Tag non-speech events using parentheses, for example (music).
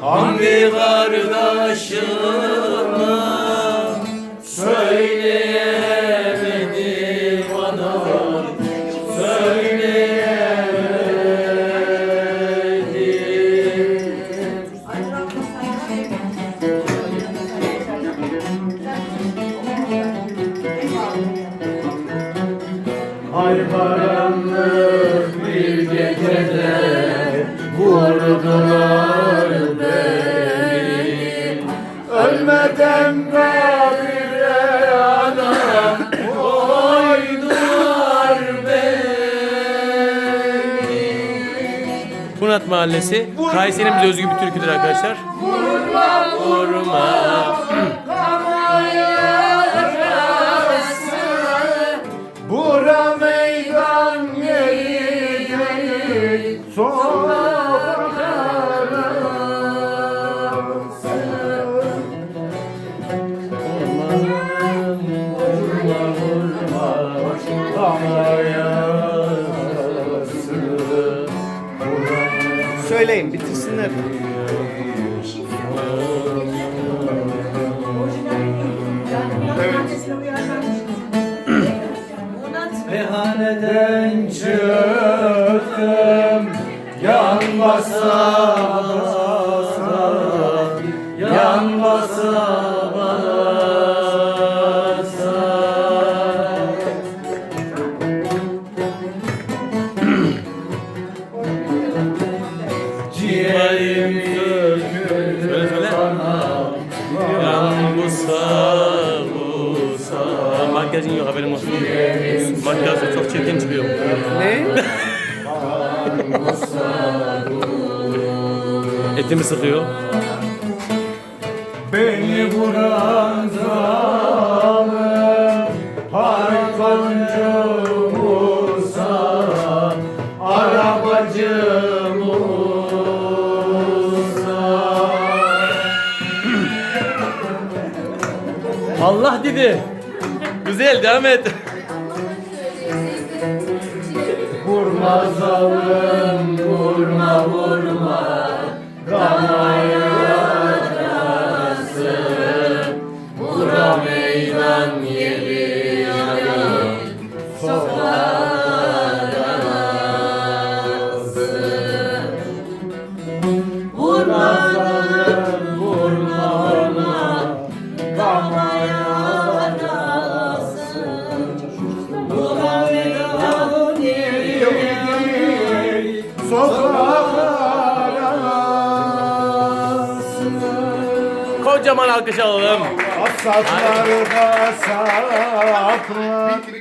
Hangi kardeşime söyleyemedi bana söyleyemedi Ay karanlık Ölmeden kabire anam koydular beni Mahallesi Kayseri'nin bize özgü bir türküdür arkadaşlar. Vurma vurma. Bura meydan yeri değil Söyleyin bitirsinler. Meyhaneden çıktım Yan Ciğerim sökülür bana Yan busa busa. Makyajın yok haberim olsun. Makyajı çok çirkin çıkıyor. Ne? (laughs) Etimi sıkıyor. Beni vuran zalim Hayvancı Allah dedi. Güzel devam et. Vurma zalim Kocaman alkış alalım. Asaplar da saplar